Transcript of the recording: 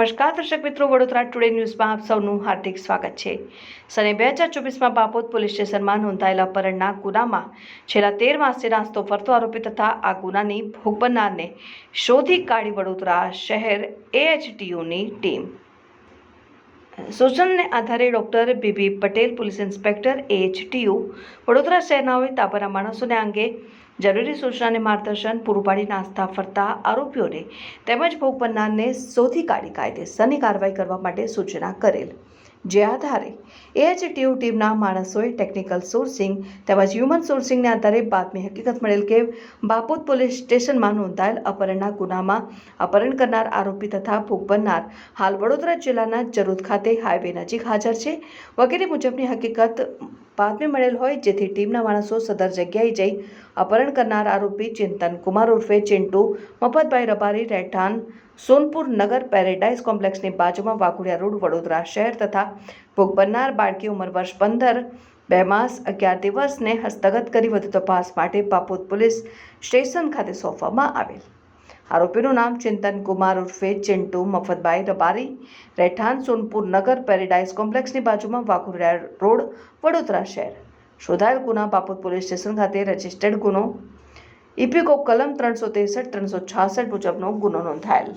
નમસ્કાર. દર્શક મિત્રો, વડોદરા ટુડે ન્યૂઝમાં આપ સૌનું હાર્દિક સ્વાગત છે. સને બે હજાર ચોવીસમાં બાપોદ પોલીસ સ્ટેશનમાં નોંધાયેલા અપહરણના ગુનામાં છેલ્લા તેર માસથી નાસ્તો ફરતો આરોપી તથા આ ગુનાની ભોગ બનનારને શોધી કાઢી વડોદરા શહેર એએચટીયુની ટીમ. સૂચનને આધારે doctor BB Patel, police inspector AHTU Vadodara શહેરના તાબાના માણસોને અંગે જરૂરી સૂચનાને માર્ગદર્શન પૂરું પાડી નાસ્તા, ફરતા આરોપીઓને તેમજ ભોગ બનનારને શોધી કાઢી કાયદેસરની કાર્યવાહી કરવા માટે સૂચના કરેલ. જે આધારે એએચટીયુ ટીમના માણસોએ ટેકનિકલ સોર્સિંગ તેમજ હ્યુમન સોર્સિંગના આધારે બાતમી હકીકત મળેલ કે બાપોદ પોલીસ સ્ટેશનમાં નોંધાયેલ અપહરણના ગુનામાં અપહરણ કરનાર આરોપી તથા ભોગ બનનાર હાલ વડોદરા જિલ્લાના જરૂદ ખાતે હાઈવે નજીક હાજર છે. વગેરે મુજબની હકીકત બાતમી મળેલ હોય જેથી ટીમના માણસો સદર જગ્યાએ જઈ અપહરણ કરનાર આરોપી ચિંતન કુમાર ઉર્ફે ચિંટુ, મફતભાઈ રબારી, રહેઠાણ સોનપુર નગર પેરેડાઇઝ કોમ્પ્લેક્સની બાજુમાં વાઘોડિયા રોડ, વડોદરા શહેર તથા ભોગ બનનાર બાળકી ઉંમર વર્ષ પંદર, બે માસ, અગિયાર દિવસને હસ્તગત કરી વધુ તપાસ માટે બાપોદ પોલીસ સ્ટેશન ખાતે સોંપવામાં આવેલ. આરોપીનું નામ ચિંતન કુમાર ઉર્ફે ચિંટુ મફતભાઈ રબારી, રહેઠાણ સોનપુર નગર પેરેડાઇઝ કોમ્પ્લેક્સની બાજુમાં વાઘોડિયા રોડ, વડોદરા શહેર. શોધાયેલ ગુના બાપોદ પોલીસ સ્ટેશન ખાતે રજિસ્ટર્ડ ગુનો ઇપિકો કલમ ત્રણસો ત્રેસઠ ત્રણસો છાસઠ મુજબનો ગુનો નોંધાયેલ.